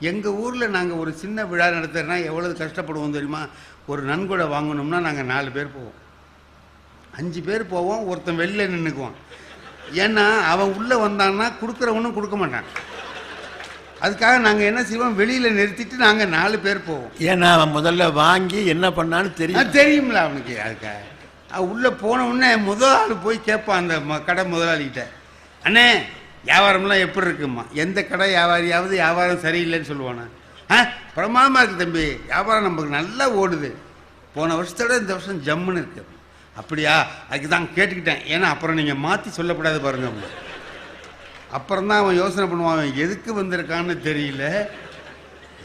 எங்கள் ஊரில் நாங்கள் ஒரு சின்ன விழா நடத்துறோன்னா எவ்வளவு கஷ்டப்படுவோம் தெரியுமா? ஒரு நன்கொடை வாங்கணும்னா நாங்கள் நாலு பேர் போவோம். அஞ்சு பேர் போவோம் ஒருத்தன் வெளில நின்றுக்குவான் ஏன்னா அவன் உள்ளே வந்தான்னா கொடுக்குறவனும் கொடுக்க மாட்டான். அதுக்காக நாங்கள் என்ன செய்வோம்? வெளியில் நிறுத்திட்டு நாங்கள் நாலு பேர் போவோம். ஏன்னா அவன் முதல்ல வாங்கி என்ன பண்ணான்னு தெரியும். தெரியும்ல அவனுக்கு அதுக்காக உள்ளே போன உடனே முதல் ஆள் போய் கேட்பான் அந்த கடை முதலாளிகிட்ட. அண்ணே வியாபாரம்லாம் எப்படி இருக்குமா எந்த கடை வியாபாரியாவது வியாபாரம் சரியில்லைன்னு சொல்லுவானா? ஆ? பிரமாதமாக இருக்குது தம்பி. வியாபாரம் நமக்கு நல்லா ஓடுது. போன வருஷத்தோட இந்த வருஷம் ஜம்முன்னு இருக்கு. அப்படியா? அதுக்கு தான் கேட்டுக்கிட்டேன். ஏன்னா அப்புறம் நீங்கள் மாற்றி சொல்லக்கூடாது பாருங்க அவங்க. அப்புறம் தான் அவன் யோசனை பண்ணுவான் அவன் எதுக்கு வந்திருக்கான்னு தெரியல.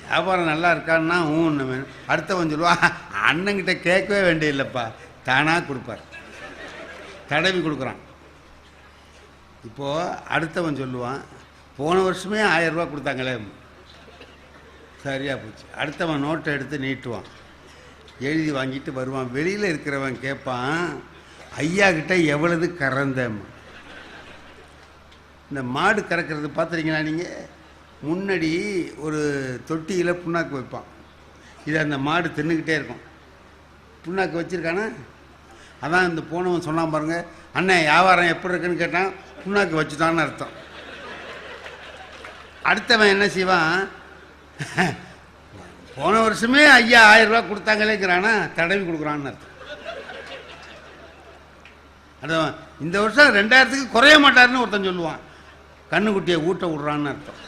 வியாபாரம் நல்லா இருக்கான்னா ஊன்னு வேணும். அடுத்தவன் சொல்லுவான் அண்ணங்கிட்ட கேட்கவே வேண்டியதில்லைப்பா. தானாக கொடுப்பார். தடவி கொடுக்குறான். இப்போது அடுத்தவன் சொல்லுவான் போன வருஷமே ஆயரூபா கொடுத்தாங்களே. சரியாக போச்சு. அடுத்தவன் நோட்டை எடுத்து நீட்டுவான். எழுதி வாங்கிட்டு வருவான். வெளியில் இருக்கிறவன் கேட்பான் ஐயா கிட்ட எவ்வளவு கறந்தேம்மா இந்த மாடு கறக்கிறது பார்த்துறீங்களா நீங்கள் முன்னாடி ஒரு தொட்டியில் புண்ணாக்கு வைப்பான். இதை அந்த மாடு தின்னுக்கிட்டே இருக்கும். புண்ணாக்கு வச்சுருக்கானா? அதான் இந்த போனவன் சொன்னான் பாருங்க அண்ணன் வியாபாரம் எப்படி இருக்குன்னு கேட்டான் புண்ணாக்கு வச்சுட்டான்னு அர்த்தம். அடுத்தவன் என்ன செய்வான் போன வருஷமே ஐயா ஆயிரம் ரூபா கொடுத்தாங்களேங்கிறானா தடவி கொடுக்குறான்னு அர்த்தம். அதான் இந்த வருஷம் ரெண்டாயிரத்துக்கு குறைய மாட்டாருன்னு ஒருத்தன் சொல்லுவான் கண்ணுக்குட்டியை ஊட்ட விட்றான்னு அர்த்தம்.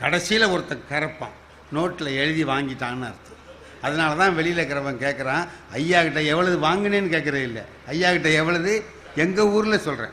கடைசியில் ஒருத்தன் கறப்பான் நோட்டில் எழுதி வாங்கிட்டான்னு அர்த்தம். அதனால தான் வெளியில் இருக்கிறவன் கேட்குறான் ஐயா கிட்ட எவ்வளவு வாங்கினேன்னு கேட்குறது இல்லை. ஐயா கிட்ட எவ்வளவு? எங்கள் ஊரில் சொல்கிறேன்